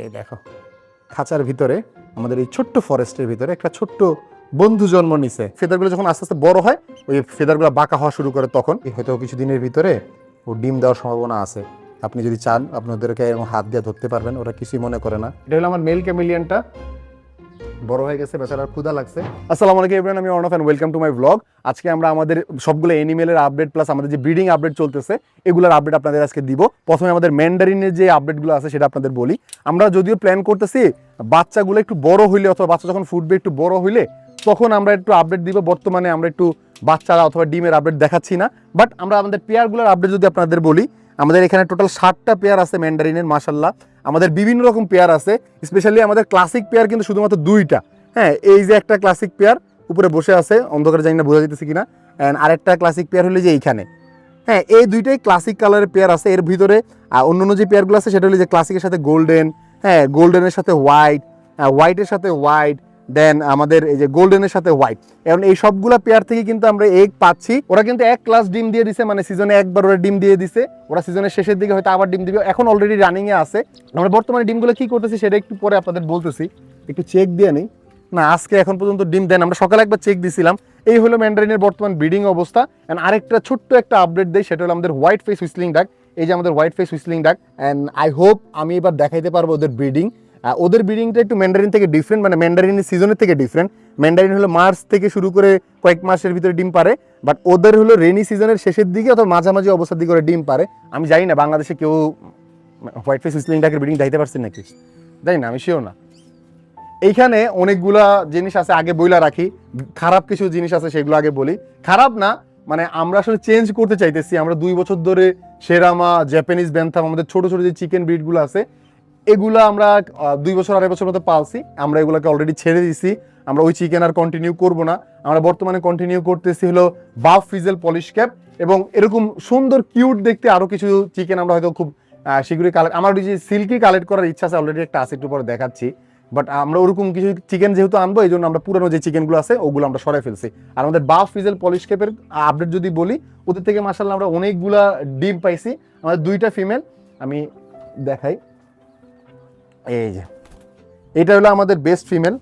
এই দেখো, খাঁচার ভিতরে, আমাদের এই ছোট্ট ফরেস্টের ভিতরে একটা ছোট্ট বন্ধু জন্ম নিছে। ফেদারগুলো যখন আস্তে আস্তে বড় হয়, ওই ফেদারগুলো বাঁকা হওয়া শুরু করে তখন। হয়তো কিছুদিনের ভিতরে ও ডিম দেওয়ার সম্ভাবনা আছে। আপনি যদি চান, আপনাদেরকে এরকম হাত দিয়ে ধরতে পারবেন, ওরা কিছুই মনে করে না। এটা হলো আমার মেল ক্যামিলিয়ানটা বড় হয়ে গেছে, বেচারার ক্ষুদা লাগছে। আসসালামু আলাইকুম এভরিওয়ান আমি Arnab and welcome to my blog আজকে আমরা আমাদের সবগুলো এনিমেলের আপডেট প্লাস আমাদের যে ব্রিডিং আপডেট চলতেছে, এগুলোর আপডেট আপনাদের আজকে দিব। প্রথমে আমাদের ম্যান্ডারিনের যে আপডেটগুলো আছে, সেটা আপনাদের বলি। আমরা যদিও প্ল্যান করতেছি বাচ্চাগুলো একটু বড় হইলে অথবা বাচ্চা যখন ফুটবে একটু বড় হইলে, তখন আমরা একটু আপডেট দিব। বর্তমানে আমরা একটু বাচ্চারা অথবা ডিমের আপডেট দেখাচ্ছি না। বাট আমরা আমাদের পেয়ারগুলোর আপডেট যদি আপনাদের বলি, আমাদের এখানে টোটাল ষাটটা পেয়ার আছে ম্যান্ডারিনের মাসাল্লাহ আমাদের বিভিন্ন রকম পেয়ার আছে স্পেশালি আমাদের ক্লাসিক পেয়ার কিন্তু শুধুমাত্র দুইটা। হ্যাঁ এই যে একটা ক্লাসিক পেয়ার উপরে বসে আছে, অন্ধকারে জানি না বোঝা যেতেছে কিনা অ্যান্ড আরেকটা ক্লাসিক পেয়ার হলো যে এইখানে। হ্যাঁ এই দুইটাই ক্লাসিক কালারের পেয়ার আছে, এর ভিতরে আর অন্য অন্য যে পেয়ারগুলো আছে, সেটা হলো যে ক্লাসিকের সাথে গোল্ডেন হ্যাঁ গোল্ডেনের সাথে হোয়াইট হ্যাঁ হোয়াইটের সাথে হোয়াইট দেন আমাদের এই যে গোল্ডেনের সাথে হোয়াইট এখন এই সবগুলা পেয়ার থেকে কিন্তু আমরা এগ পাচ্ছি। ওরা কিন্তু এক ক্লাস ডিম দিয়ে দিছে মানে সিজনে একবার ওরা ডিম দিয়ে দিছে। ওরা সিজনের শেষের দিকে হয়তো আবার ডিম দিবে। এখন অলরেডি রানিং এ আছে। আমরা বর্তমানে ডিমগুলো কি করতেছি সেটা একটু পরে আপনাদের বলতেছি। একটু চেক দিয়ে নেই। না, আজকে এখন পর্যন্ত ডিম দেন। আমরা সকালে একবার চেক দিছিলাম। এই হলো ম্যান্ডারিনের বর্তমান ব্রিডিং অবস্থা। অ্যান্ড আরেকটা ছোট্ট একটা আপডেট দেয় সেটা হলো আমাদের হোয়াইট ফেস হুইসলিং ডাক এই যে আমাদের white face whistling duck and I hope আমি এবার দেখাইতে পারব ওদের ব্রিডিং ওদের ব্রিডিংটা একটু ম্যান্ডারিন থেকে ডিফারেন্ট মানে ম্যান্ডারিনের সিজনের থেকে ডিফারেন্ট ম্যান্ডারিন হলো মার্চ থেকে শুরু করে কয়েক মাসের ভিতরে ডিম পারে বাট ওদের হলো রেনি সিজনের শেষের দিকে অথবা মাঝামাঝি অবস্থার দিকে ডিম পারে। আমি জানি না, বাংলাদেশে কেউ হোয়াইট ফেস হুইসলিং ডাকের ব্রিডিং দিতে পারছেন নাকি? জানি না, আমি শিওর না। এইখানে অনেকগুলা জিনিস আছে, আগে বইলা রাখি। খারাপ কিছু জিনিস আছে, সেগুলো আগে বলি। খারাপ না মানে আমরা আসলে চেঞ্জ করতে চাইতেছি। আমরা দুই বছর ধরে সেরামা জাপানিজ ব্যান্থাম আমাদের ছোট ছোট যে চিকেন ব্রিডগুলো আছে এগুলো আমরা দুই বছর, আড়াই বছর মতো পালছি। আমরা এগুলোকে অলরেডি ছেড়ে দিছি। আমরা ওই চিকেন আর কন্টিনিউ করব না। আমরা বর্তমানে কন্টিনিউ করতেছি হলো বাফ ফিজেল পলিশ ক্যাপ এবং এরকম সুন্দর কিউট দেখতে আরও কিছু চিকেন আমরা হয়তো খুব শীঘ্রই কালেক্ট আমার যে সিল্কি কালেক্ট করার ইচ্ছা আছে অলরেডি একটা আছে, একটু পরে দেখাচ্ছি। বাট আমরা ওরকম কিছু চিকেন যেহেতু আনব, এই জন্য আমরা পুরনো যে চিকেনগুলো আছে, ওগুলো আমরা সরাই ফেলছি। আর আমাদের বাফ ফিজেল পলিশ ক্যাপের আপডেট যদি বলি, ওদের থেকে মাসাল্লাহ আমরা অনেকগুলা ডিম পাইছি। আমাদের দুইটা ফিমেল আমি দেখাই। এই যে। এটা হলো আমাদের বেস্ট ফিমেল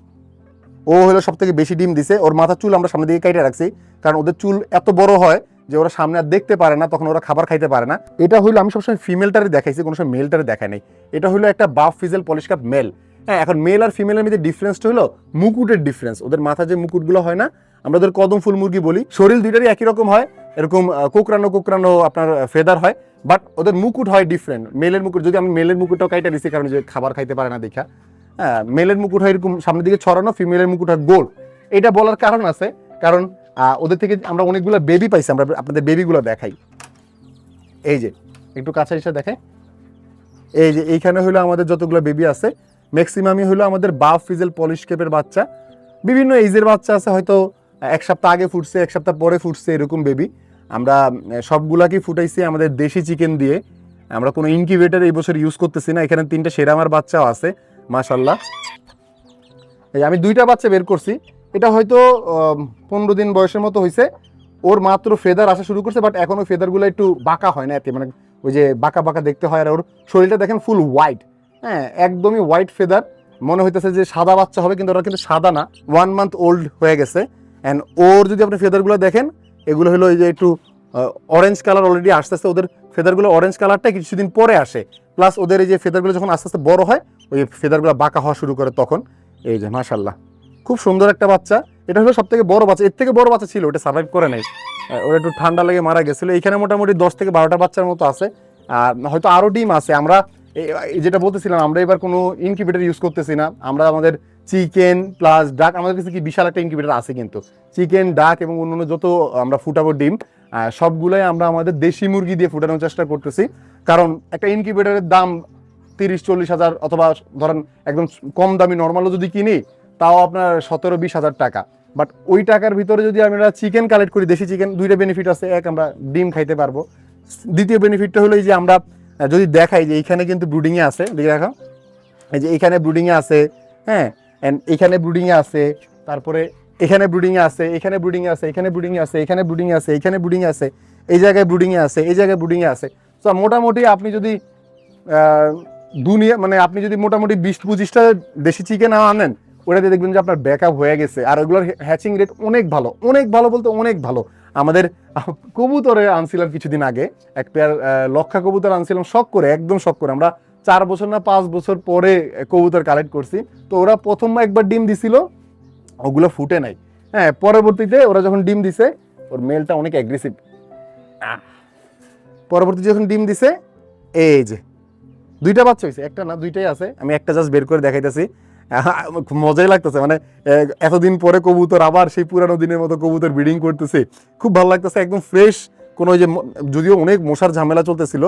ও হলো সব থেকে বেশি ডিম দিছে। ওর মাথা চুল আমরা সামনের দিকে কেটে রাখছি। কারণ ওদের চুল এত বড় হয় যে ওরা সামনে আর দেখতে পারে না, তখন ওরা খাবার খাইতে পারে না। এটা হলো আমি সবসময় ফিমেলটারে দেখাইছি, কোনো সময় মেলটারে দেখাই নাই। এটা হলো একটা buff frizzle Polish cap male হ্যাঁ এখন মেল আর ফিমেলের মধ্যে ডিফারেন্সটা হলো মুকুটের ডিফারেন্স ওদের মাথা যে মুকুটগুলো হয় না, আমরা ওদের কদম ফুল মুরগি বলি, শরীর দুইটারই একই রকম হয়। এরকম আহ, কোকড়ানো কোকড়ানো আপনার ফেদার হয় বাট ওদের মুকুট হয় ডিফারেন্ট মেলের মুকুট যদি আমি মেলের মুকুটটাও কাইটা দিছি কারণ যে খাবার খাইতে পারে না দেখা। হ্যাঁ মেলের মুকুট হয় এরকম সামনের দিকে ছড়ানো ফিমেলের মুকুট হয় গোল। এটা বলার কারণ আছে কারণ ওদের থেকে আমরা অনেকগুলো বেবি পাইছি আমরা আপনাদের বেবিগুলো দেখাই। এই যে একটু কাছে এসে দেখে এই যে এইখানে হলো আমাদের যতগুলো বেবি আছে ম্যাক্সিমামই হলো আমাদের বাফ ফিজেল পলিশ কেপের বাচ্চা। বিভিন্ন এইজের বাচ্চা আছে হয়তো এক সপ্তাহ আগে ফুটছে, এক সপ্তাহ পরে ফুটছে এরকম বেবি আমরা সবগুলাকেই ফুটাইছি আমাদের দেশি চিকেন দিয়ে। আমরা কোনো ইনকিউবেটর এই বছর ইউজ করতেছি না, এখানে তিনটা সেরামার বাচ্চাও আছে মাশাল্লাহ এই আমি দুইটা বাচ্চা বের করছি। এটা হয়তো পনেরো দিন বয়সের মতো হয়েছে ওর মাত্র ফেদার আসা শুরু করছে বাট এখনও ফেদারগুলো একটু বাঁকা হয় না এতে। মানে ওই যে বাঁকা বাঁকা দেখতে হয় আর ওর শরীরটা দেখেন ফুল হোয়াইট হ্যাঁ একদমই হোয়াইট ফেদার মনে হইতেছে যে সাদা বাচ্চা হবে, কিন্তু ওরা কিন্তু সাদা না। ওয়ান মান্থ ওল্ড হয়ে গেছে। অ্যান্ড ওর যদি আপনি ফেদারগুলো দেখেন, এগুলো হলো এই যে একটু অরেঞ্জ কালার অলরেডি আস্তে আস্তে ওদের ফেদারগুলো অরেঞ্জ কালারটা কিছুদিন পরে আসে। প্লাস ওদের এই যে ফেদারগুলো যখন আস্তে আস্তে বড় হয়, ওই ফেদারগুলো বাঁকা হওয়া শুরু করে তখন। এই যে মাশাল্লাহ খুব সুন্দর একটা বাচ্চা। এটা হলো সব থেকে বড় বাচ্চা। এর থেকে বড় বাচ্চা ছিল, ওটা সার্ভাইভ করে নাই। ওরা একটু ঠান্ডা লেগে মারা গেছিল। এখানে মোটামুটি দশ থেকে বারোটা বাচ্চার মতো আছে। আর হয়তো আরও ডিম আছে। আমরা যেটা বলতেছিলাম, আমরা এবার কোনো ইনকিউবেটর ইউজ করতেছি না। আমরা আমাদের চিকেন প্লাস ডাক, আমাদের কাছে কি বিশাল একটা ইনকিউবেটর আছে কিন্তু। চিকেন, ডাক এবং অন্যান্য যত আমরা ফুটাবো ডিম সবগুলোই আমরা আমাদের দেশি মুরগি দিয়ে ফুটানোর চেষ্টা করতেছি। কারণ একটা ইনকিউবেটরের দাম তিরিশ, চল্লিশ হাজার অথবা ধরেন একদম কম দামি নর্মালও যদি কিনি, তাও আপনার সতেরো, বিশ হাজার টাকা। বাট ওই টাকার ভিতরে যদি আমরা চিকেন কালেক্ট করি, দেশি চিকেন দুইটা বেনিফিট আছে। এক, আমরা ডিম খাইতে পারব। দ্বিতীয় বেনিফিটটা হলো এই যে আমরা যদি দেখাই যে এইখানে কিন্তু ব্রুডিংয়ে আছে, দেখে রাখো এই যে এইখানে ব্রুডিংয়ে আছে হ্যাঁ? অ্যান্ড এখানে ব্রুডিংয়ে আছে, তারপরে এখানে ব্রুডিংয়ে আছে, এখানে ব্রুডিংয়ে আছে, এখানে ব্রুডিংয়ে আছে, এখানে ব্রুডিংয়ে আছে, এখানে ব্রুডিংয়ে আছে, এই জায়গায় ব্রুডিংয়ে আছে, এই জায়গায় ব্রুডিংয়ে আছে। তো মোটামুটি আপনি যদি দুনিয়া মানে আপনি যদি মোটামুটি বিশ পঁচিশটা দেশি চিকেন আনেন, ওটাতে দেখবেন যে আপনার ব্যাকআপ হয়ে গেছে। আর ওগুলোর হ্যাচিং রেট অনেক ভালো অনেক ভালো বলতে অনেক ভালো। আমাদের কবুতরে আনছিলাম কিছুদিন আগে, এক পেয়ার লক্ষা কবুতর আনছিলাম শখ করে, একদম শখ করে। আমরা চার বছর না পাঁচ বছর পরে কবুতর কালেক্ট করছি। তো ওরা প্রথম একবার ডিম দিছিল, ওগুলো ফুটে নাই। হ্যাঁ পরবর্তীতে ওরা যখন ডিম দিছে, ওর মেলটা অনেক অ্যাগ্রেসিভ পরবর্তীতে যখন ডিম দিছে, এই যে, দুইটা বাচ্চা হয়েছে, একটা না, দুইটাই আছে। আমি একটা জাস্ট বের করে দেখাইতেছি। খুব মজাই লাগতেছে মানে এতদিন পরে কবুতর, আবার সেই পুরানো দিনের মতো কবুতর ব্রিডিং করতেছে। খুব ভালো লাগতেছে, একদম ফ্রেশ কোনো যে যদিও অনেক মশার ঝামেলা চলতেছিল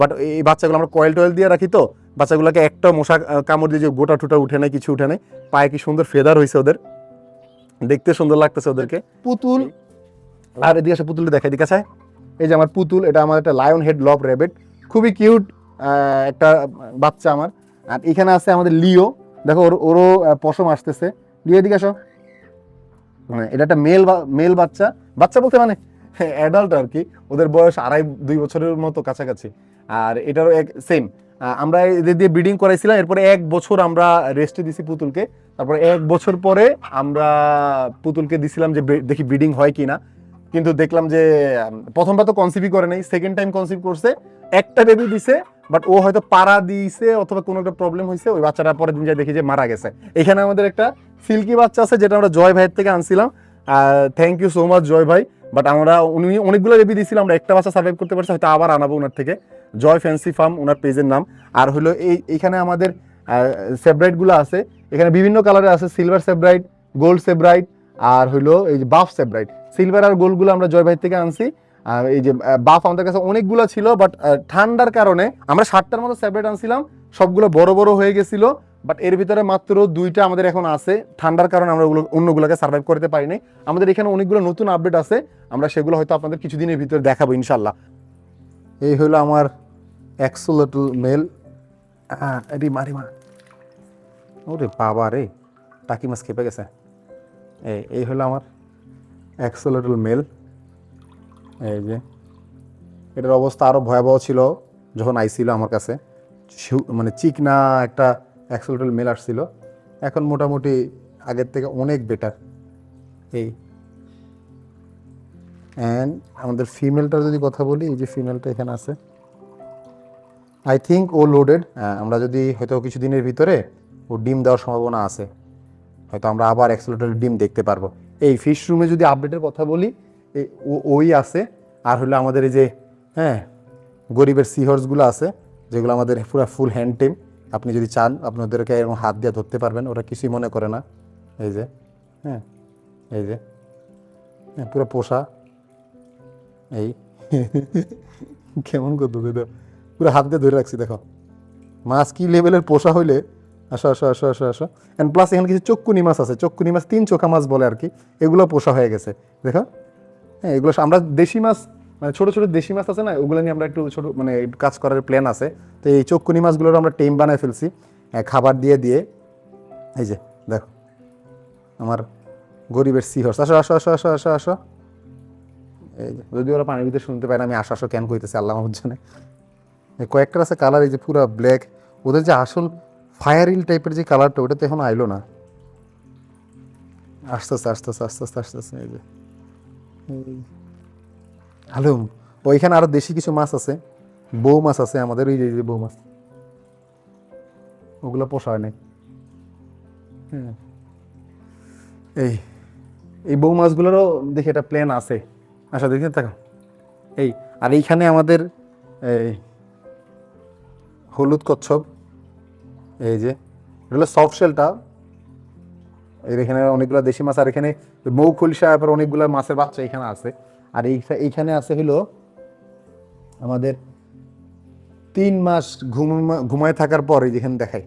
বাট এই বাচ্চাগুলো আমরা কয়েল টয়েল দিয়ে রাখি তো। বাচ্চাগুলোকে একটা মশা কামড় দিয়ে যে গোটা টুটা উঠে নাই কিছু উঠে নাই পায়ে কি সুন্দর ফেদার হয়েছে ওদের? দেখতে সুন্দর লাগতেছে ওদেরকে। পুতুল। আর এদিকে আসে পুতুলটা দেখাই দিকে এই যে আমার পুতুল এটা আমার একটা লায়ন হেড লব র্যাবেট খুবই কিউট একটা বাচ্চা আমার। আর এখানে আছে আমাদের লিও। দেখো ওর ওরও পশম আসতেছে। লিও এদিকে আসো। মানে এটা একটা মেল মেল বাচ্চা। বাচ্চা বলতে মানে অ্যাডাল্ট আর কি ওদের বয়স আড়াই, দুই বছরের মতো কাছাকাছি। আর এটারও এক সেম আমরা এদের দিয়ে ব্রিডিং করাইছিলাম, এরপরে এক বছর আমরা রেস্টে দিছি পুতুলকে। তারপরে এক বছর পরে আমরা পুতুলকে দিছিলাম যে দেখি ব্রিডিং হয় কিনা। কিন্তু দেখলাম যে প্রথমবার তো কনসিভই করে নাই সেকেন্ড টাইম কনসিভ করছে। একটা বেবি দিছে বাট ও হয়তো পাড়া দিয়েছে অথবা কোনো একটা প্রবলেম হয়েছে, ওই বাচ্চাটা পরের দিন যাই দেখি যে মারা গেছে। এখানে আমাদের একটা সিল্কি বাচ্চা আছে, যেটা আমরা জয় ভাইয়ের থেকে আনছিলাম। Thank you so much Joy ভাই। বাট আমরা উনি অনেকগুলো বেবি দিয়েছিলাম আমরা একটা বাচ্চা সার্ভাইভ করতে পারছি, হয়তো আবার আনাবো ওনার থেকে। জয় ফ্যান্সি ফার্ম ওনার পেজের নাম। আর হলো এই এইখানে আমাদের সেব্রাইটগুলো আছে। এখানে বিভিন্ন কালারে আছে সিলভার সেব্রাইট গোল্ড সেব্রাইট আর হলো এই যে বাফ সেব্রাইট সিলভার আর গোল্ডগুলো আমরা জয় ভাই থেকে আনছি। আর এই যে বাফ আমাদের কাছে অনেকগুলো ছিল বাট ঠান্ডার কারণে আমরা সাতটার মতো সেব্রাইট আনছিলাম। সবগুলো বড় বড় হয়ে গেছিল। বাট এর ভিতরে মাত্র দুইটা আমাদের এখন আছে। ঠান্ডার কারণে আমরা ওগুলো, অন্যগুলোকে সার্ভাইভ করতে পারিনি। আমাদের এখানে অনেকগুলো নতুন আপডেট আছে। আমরা সেগুলো হয়তো আপনাদের কিছুদিনের ভিতরে দেখাবো ইনশাল্লাহ এই হলো আমার এক্সোলেটল মেল এটি মারি রিমা ওরে বাবা রে, টাকি মাছ খেপে গেছে। এই এই হলো আমার এক্সোলেটল মেল এই যে, এটার অবস্থা আরও ভয়াবহ ছিল যখন আইছিল আমার কাছে। মানে চিকনা একটা এক্সোলেটল মেল আসছিল। এখন মোটামুটি আগের থেকে অনেক বেটার এই। অ্যান্ড আমাদের ফিমেলটার যদি কথা বলি, এই যে ফিমেলটা এখানে আছে। আই থিঙ্ক ও লোডেড আমরা যদি হয়তো কিছুদিনের ভিতরে ও ডিম দেওয়ার সম্ভাবনা আছে। হয়তো আমরা আবার অ্যাক্সেলেটর ডিম দেখতে পারব। এই ফিশ রুমে যদি আপডেটের কথা বলি এই ওই আছে। আর হলো আমাদের এই যে হ্যাঁ গরিবের সিহর্সগুলো আছে, যেগুলো আমাদের পুরো ফুল হ্যান্ড টিম আপনি যদি চান আপনি ওদেরকে এরকম হাত দিয়ে ধরতে পারবেন, ওরা কিছুই মনে করে না। এই যে হ্যাঁ এই যে হ্যাঁ পুরো পোষা। এই, কেমন করতো দেখো পুরো হাত দিয়ে ধরে রাখছি, দেখো। মাছ কি লেভেলের পোষা হইলে? আসো আসো আসো আসো আসো। অ্যান্ড প্লাস এখানে কিছু চক্ষুনি মাছ আছে। চক্ষুনি মাছ তিন চোখা মাছ বলে আর কি। এগুলো পোষা হয়ে গেছে। দেখো হ্যাঁ এগুলো আমরা দেশি মাছ মানে ছোট ছোট দেশি মাছ আছে না, ওগুলো নিয়ে আমরা একটু ছোট মানে কাজ করার প্ল্যান আছে। তো এই চক্ষুনি মাছগুলোর আমরা টেম বানায় ফেলছি খাবার দিয়ে দিয়ে। এই যে, দেখো, আমার গরিবের সিহর্স আসো আসো আসো আসো আসো আসো। এই যে যদি ওরা পানির ভিতরে শুনতে পায় না, আমি আসো আসো, কেন কইতেছি আল্লাহ আমার জানে এই কয়েকটা আছে কালার এই যে পুরো ব্ল্যাক ওদের যে আসল ফায়ার ইল টাইপের যে কালারটা ওটা তো এখন আইলো না। আস্তে আস্তে আস্তে আস্তে আস্তে আস্তে আস্তে এই যে। হ্যালো, ওইখানে আরও দেশি কিছু মাছ আছে। বউ মাছ আছে আমাদের ওই যে বউ মাছ। ওগুলো পোষা হয় নাই। হুম। এই এই বউ মাছগুলোরও দেখি একটা প্ল্যান আছে। আচ্ছা দেখি, দেখো। এই, আর এইখানে আমাদের, এই হলুদ কচ্ছপ, এই যে, এটা হলো সফট শেলটা এখানে অনেকগুলো দেশি মাছ, আর এখানে মৌ খলিশা আবার অনেকগুলো মাছের বাচ্চা এখানে আছে। আর এই এইখানে আছে হলো আমাদের তিন মাস ঘুম ঘুমায় থাকার পর এই যেখানে দেখাই।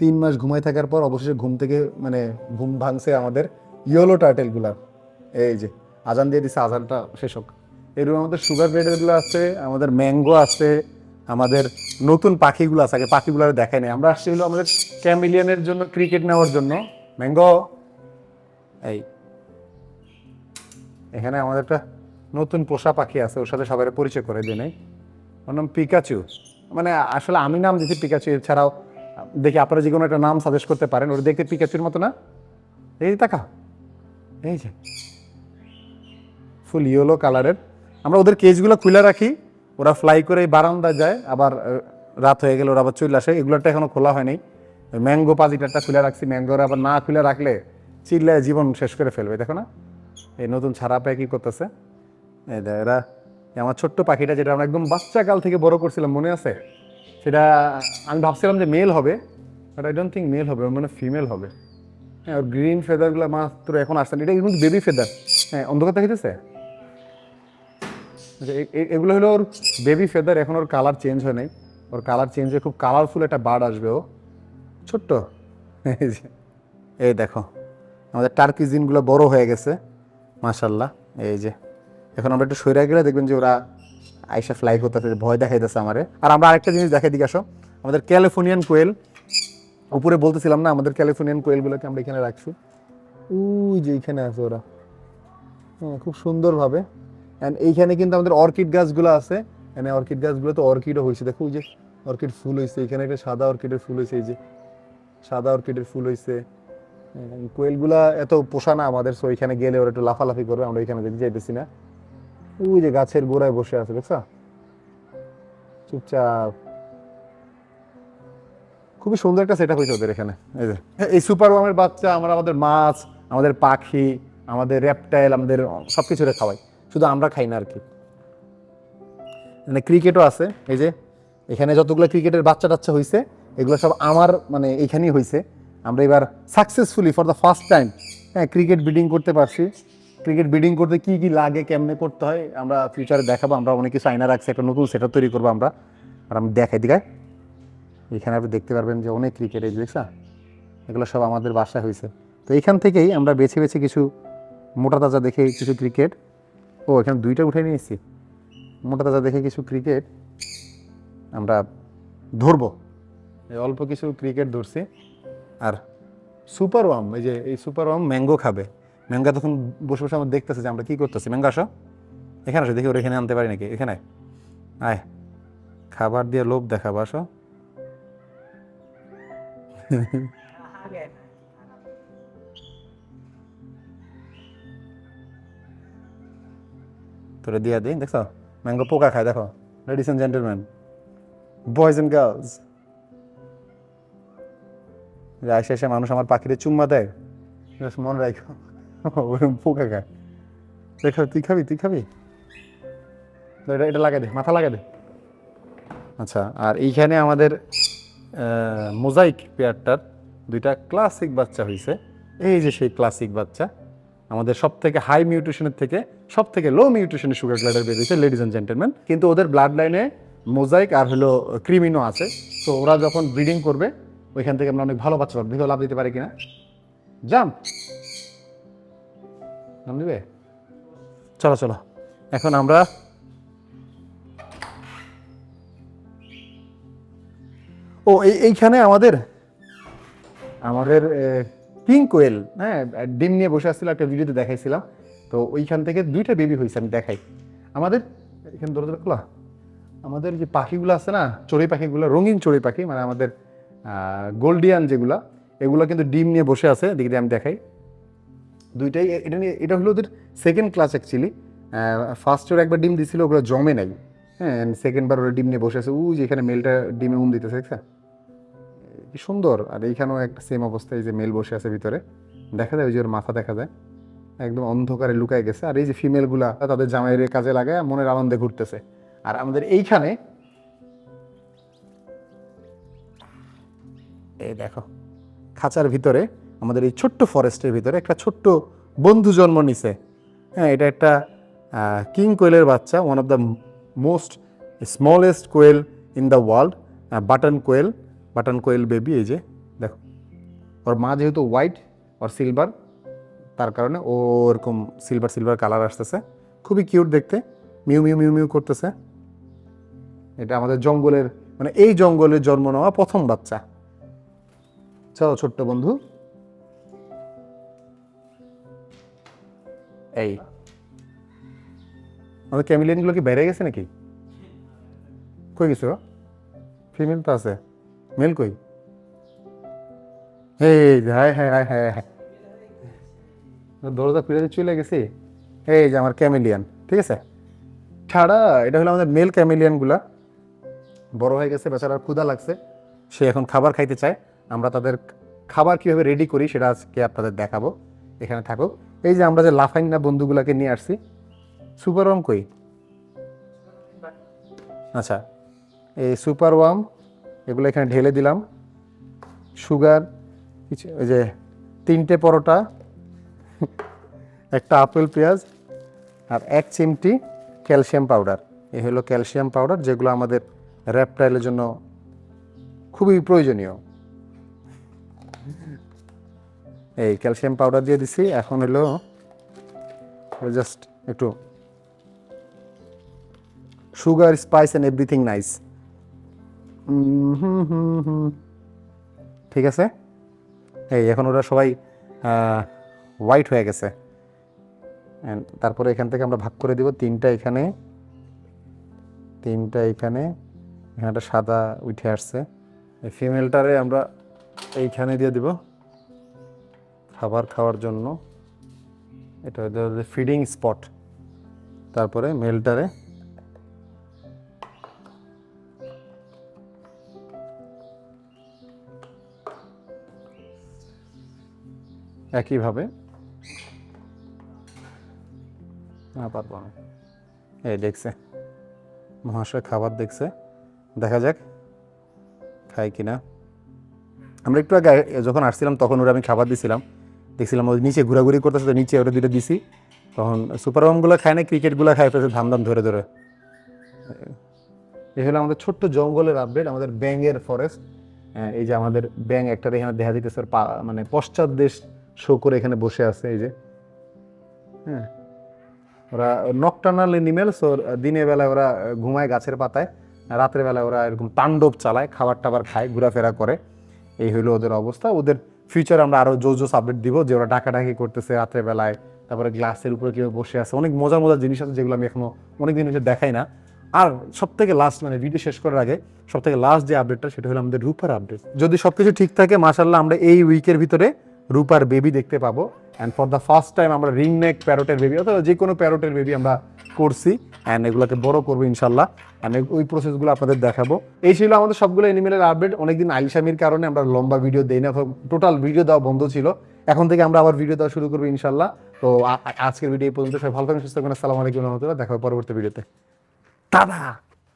তিন মাস ঘুমায় থাকার পর অবশেষে ঘুম থেকে মানে ঘুম ভাঙছে আমাদের ইয়েলো টার্টেলগুলার এই যে, আজান দিয়ে দিছে, আজানটা শেষ হোক। এরকম আমাদের সুগার ব্রেডেরগুলো আছে, আমাদের ম্যাঙ্গো আছে, আমাদের নতুন পাখিগুলো আছে। আগে পাখিগুলো দেখাই নাই। আমরা আসছি হলো আমাদের ক্যামিলিয়নের জন্য ক্রিকেট নেওয়ার জন্য। ম্যাঙ্গো এই, এখানে আমাদের একটা নতুন পোষা পাখি আছে, ওর সাথে সবাই পরিচয় করে দিই নাই। ওর নাম পিকাচু মানে আসলে আমি নাম দিচ্ছি পিকাচু এছাড়াও দেখি আপনারা যে কোনো একটা নাম সাজেস্ট করতে পারেন, ওটা দেখতে পিকাচুর মতো না? এই তাকা এই যে। ফুল ইয়েলো কালারের আমরা ওদের কেজগুলো খুলে রাখি, ওরা ফ্লাই করে বারান্দা যায়, আবার রাত হয়ে গেলে ওরা আবার চলে আসে। এগুলোটা এখনও খোলা হয়নি। ম্যাঙ্গো পাজিটারটা খুলে রাখছি। ম্যাঙ্গোর আবার না খুলে রাখলে চিল্লায় জীবন শেষ করে ফেলবে, দেখো না? এই নতুন ছাড়া পায় কী করতেছে? এরা আমার ছোট্ট পাখিটা যেটা আমরা একদম বাচ্চা বাচ্চাকাল থেকে বড় করছিলাম মনে আছে? সেটা আমি ভাবছিলাম যে মেল হবে but I don't think male হবে মানে ফিমেল হবে। হ্যাঁ ওর গ্রিন ফেদারগুলো মাত্র এখন আসছে এটা কিন্তু বেবি ফেদার হ্যাঁ অন্ধকার দেখিতেছে আচ্ছা, এগুলো হলো ওর বেবি ফেদার এখন ওর কালার চেঞ্জ হয় নাই। ওর কালার চেঞ্জ হয়ে খুব কালারফুল একটা বার্ড আসবে ও। ছোট্ট। এই দেখো আমাদের টার্কিজিনগুলো বড় হয়ে গেছে মাশাল্লাহ এই যে এখন আমরা একটু সইরা গেলে দেখবেন যে ওরা আইসা ফ্লাই করতেছে, ভয় দেখাইতেছে আমারে। আর আমরা আরেকটা জিনিস দেখাই দিকে আসো। আমাদের ক্যালিফোর্নিয়ান কোয়েল উপরে বলতেছিলাম না, আমাদের ক্যালিফোর্নিয়ান কোয়েলগুলোকে আমরা এখানে রাখছি। ওই যে এইখানে আছে ওরা। হ্যাঁ খুব সুন্দরভাবে। অ্যান্ড এইখানে কিন্তু আমাদের অর্কিড গাছগুলো আছে। এখানে অর্কিড গাছগুলো তো অর্কিডও হয়েছে। দেখো, ওই যে অর্কিড ফুল হয়েছে। এখানে একটা সাদা অর্কিডের ফুল হয়েছে, এই যে। সাদা অর্কিডের ফুল হয়েছে। কোয়েলগুলা এত পোষা না আমাদের সো এখানে গেলে ওরা একটু লাফালাফি করবে, আমরা এখানে যেতে যাইতেছি না। ওই যে গাছের গোড়ায় বসে আছে, দেখছ? চুপচাপ। খুবই সুন্দর একটা সেট আপ হয়েছে ওদের এখানে, এই যে। এই সুপার ওয়ামের বাচ্চা, আমরা আমাদের মাছ, আমাদের পাখি, আমাদের র্যাপটাইল আমাদের সব কিছুরে খাওয়াই শুধু আমরা খাই না আর কি। মানে ক্রিকেটও আছে, এই যে। এখানে যতগুলো ক্রিকেটের বাচ্চা টাচ্চা হয়েছে এগুলো সব আমার মানে এইখানেই হয়েছে আমরা এবার successfully for the first time হ্যাঁ ক্রিকেট বিডিং করতে পারছি। ক্রিকেট বিডিং করতে কি কি লাগে, কেমনে করতে হয়, আমরা ফিউচারে দেখাবো, আমরা অনেক কিছু আয়না রাখছি, একটা নতুন সেটআপ তৈরি করব আমরা। আর আমি দেখাই দিঘায় এখানে আপনি দেখতে পারবেন যে অনেক ক্রিকেট এই দেখছা এগুলো সব আমাদের বাসায় হয়েছে। তো এইখান থেকেই আমরা বেছে বেছে কিছু মোটা তাজা দেখে কিছু ক্রিকেট ও, এখানে দুইটা উঠে নিয়েছি মোটা তাজা দেখে কিছু ক্রিকেট আমরা ধরবো। অল্প কিছু ক্রিকেট ধরছি। আর সুপার ওয়াম এই যে এই সুপার ওয়াম ম্যাঙ্গো খাবে। ম্যাঙ্গো তখন বসে বসে আমরা দেখতেছি যে আমরা কী করতেছি। ম্যাঙ্গো, আসো। এখানে আসো, দেখি ওর এখানে আনতে পারি নাকি? এখানে। আয়। খাবার দিয়ে লোভ দেখাবো, আসো। তোরে দিয়া দিই, দেখছ? ম্যাঙ্গো পোকা খায়, দেখো। Ladies and gentleman boys and girls আসে এসে মানুষ আমার পাখিরে চুম্মা দেয়। মনে রাখো ওরকম পোকা খাবি খাবি? এটা এটা দে, মাথা দে। আচ্ছা আর এইখানে আমাদের মোজাইক দুইটা ক্লাসিক বাচ্চা এই যে সেই ক্লাসিক বাচ্চা, আমাদের সব থেকে হাই থেকে সব থেকে লো সুগার লেডিস কিন্তু ওদের ব্লাড লাইনে মোজাইক আর হলো ক্রিমিনো আছে। তো ওরা যখন ব্রিডিং করবে, ওইখান থেকে আমরা অনেক ভালো বাচ্চা পাবো। লাভ দিতে পারে কিনা? জাম্প। নাম দিবে চলো চলো। এখন আমরা ও, এই, এইখানে আমাদের আমাদের পিঙ্ক কোয়েল হ্যাঁ ডিম নিয়ে বসে আসছিল একটা ভিডিওতে দেখাইছিলাম। তো ওইখান থেকে দুইটা বেবি হয়েছে আমি দেখাই। আমাদের, এখানে দরজা খোলা। আমাদের যে পাখিগুলো আছে না, চড়ুই পাখিগুলো, রঙিন চড়ুই পাখি মানে আমাদের গোল্ডিয়ান যেগুলা, এগুলো কিন্তু ডিম নিয়ে বসে আছে দিয়ে আমি দেখাই। দুইটাই, এটা নিয়ে, এটা হলো ওদের সেকেন্ড ক্লাস অ্যাকচুয়ালি ফার্স্ট ওর একবার ডিম দিছিল, ওগুলো জমে নাই। হ্যাঁ সেকেন্ড বার ওরা ডিম নিয়ে বসে আছে। উই যে এখানে মেলটা ডিমে উম দিতেছে, দেখছা? কি সুন্দর। আর এইখানেও একটা সেম অবস্থায় যে মেল বসে আছে ভিতরে। দেখা যায়, ওই যে ওর মাথা দেখা যায়। একদম অন্ধকারে লুকায় গেছে। আর এই যে ফিমেলগুলা তাদের জামাইয়ের কাজে লাগায়, মনের আনন্দে ঘুরতেছে। আর আমাদের এইখানে এই দেখো, খাঁচার ভিতরে আমাদের এই ছোট্ট ফরেস্টের ভিতরে একটা ছোট্ট বন্ধু জন্ম নিছে। হ্যাঁ এটা একটা কিং কোয়েলের বাচ্চা one of the most smallest quail in the world button quail button quail baby এই যে, দেখো। ওর মা যেহেতু হোয়াইট ওর সিলভার তার কারণে ও এরকম সিলভার সিলভার কালার আসতেছে। খুবই কিউট দেখতে, মিউ মিউ মিউ মিউ করতেছে। এটা আমাদের জঙ্গলের মানে এই জঙ্গলের জন্ম নেওয়া প্রথম বাচ্চা। চলো ছোট্ট বন্ধু। এই। আমাদের ক্যামিলিয়ানগুলো কি বেড়ে গেছে নাকি? কই গেছে? ফিমেল তো আছে। মেল কই? এই হায় হায় হায় হায় দরজা ফিরে চলে গেছি। এই যে আমার ক্যামেলিয়ান, ঠিক আছে? ছাড়া, এটা হলো আমাদের মেল ক্যামেলিয়ানগুলা। বড় হয়ে গেছে, বেচারার ক্ষুধা লাগছে। সে এখন খাবার খাইতে চায়। আমরা তাদের খাবার কীভাবে রেডি করি, সেটা আজকে আপনাদের দেখাবো। এখানে থাকো এই যে আমরা যে লাফাইন লাফাইনা বন্ধুগুলাকে নিয়ে আসছি, সুপার ওয়াম কই? আচ্ছা এই সুপার ওয়াম এগুলো এখানে ঢেলে দিলাম। সুগার, কিছু ওই যে তিনটে পরোটা, একটা আপেল পেঁয়াজ, আর এক চিমটি ক্যালসিয়াম পাউডার। এই হলো ক্যালসিয়াম পাউডার, যেগুলো আমাদের র্যাপটাইলের জন্য খুবই প্রয়োজনীয়। এই ক্যালসিয়াম পাউডার দিয়ে দিছি, এখন হলো জাস্ট একটু sugar spice and everything nice ঠিক আছে? এই, এখন ওরা সবাই হোয়াইট হয়ে গেছে। তারপরে এখান থেকে আমরা ভাগ করে দিব তিনটা এখানে তিনটা এখানে এখানে একটা সাদা উঠে আসছে। এই ফিমেলটারে আমরা এইখানে দিয়ে দিব। খাবার খাওয়ার জন্য, এটা হচ্ছে ফিডিং স্পট তারপরে মেলটারে একইভাবে না পারব না। এই দেখছে, মহাশয় খাবার দেখছে, দেখা যাক খাই কিনা। আমরা একটু আগে, যখন আসছিলাম, তখন ওরা আমি খাবার দিছিলাম। দেখছিলাম ওই নিচে ঘোরাঘুরি করতেছে, তো নিচে ওরা দুটো দিছি। তখন সুপার ওয়ামগুলো খায় না ক্রিকেটগুলো খায় ফেলছে ধাম ধাম ধরে ধরে। এই হলো আমাদের ছোট্ট জঙ্গলের আপডেট আমাদের ব্যাঙের ফরেস্ট এই যে আমাদের ব্যাং একটা এখানে দেখা দিতেছে মানে পশ্চাৎ দেশ শো করে এখানে বসে আছে, এই যে। হ্যাঁ ওরা নকটার্নাল এনিমেলস ওর দিনের বেলায় ওরা ঘুমায় গাছের পাতায়, রাতের বেলায় ওরা এরকম তাণ্ডব চালায়, খাবার টাবার খায়, ঘোরাফেরা করে। এই হলো ওদের অবস্থা। ওদের ফিউচার আমরা আরও জোর জোস আপডেট দিব যে ওরা ডাকাডাকি করতেছে রাতের বেলায় তারপরে গ্লাসের উপরে কেউ বসে আছে। অনেক মজার মজার জিনিস আছে যেগুলো আমি এখনও অনেক দিন হচ্ছে দেখাই না। আর সব থেকে লাস্ট মানে ভিডিও শেষ করার আগে সব থেকে লাস্ট যে আপডেটটা সেটা হলো আমাদের রূপার আপডেট যদি সবকিছু ঠিক থাকে মাসাল্লাহ আমরা এই উইকের ভিতরে রূপার বেবি দেখতে পাবো। And for the first time আমরা রিং নেক প্যারোটের বেবি অথবা যে কোনো প্যারোটের বেবি আমরা করছি অ্যান্ড এগুলোকে বড় করব ইনশাল্লাহ অ্যান্ড ওই প্রসেসগুলো আপনাদের দেখাবো। এই ছিল আমাদের সবগুলো এনিমেলের আপডেট অনেকদিন আলিসামির কারণে আমরা লম্বা ভিডিও দেই না টোটাল ভিডিও দেওয়া বন্ধ ছিল। এখন থেকে আমরা আবার ভিডিও দেওয়া শুরু করব ইনশাল্লাহ। তো আজকের ভিডিও এই পর্যন্ত। সবাই ভালো থাকবেন, সুস্থ থাকবেন। আসসালামু আলাইকুম রহমতুল্লাহ। দেখা পরবর্তী ভিডিওতে টাটা!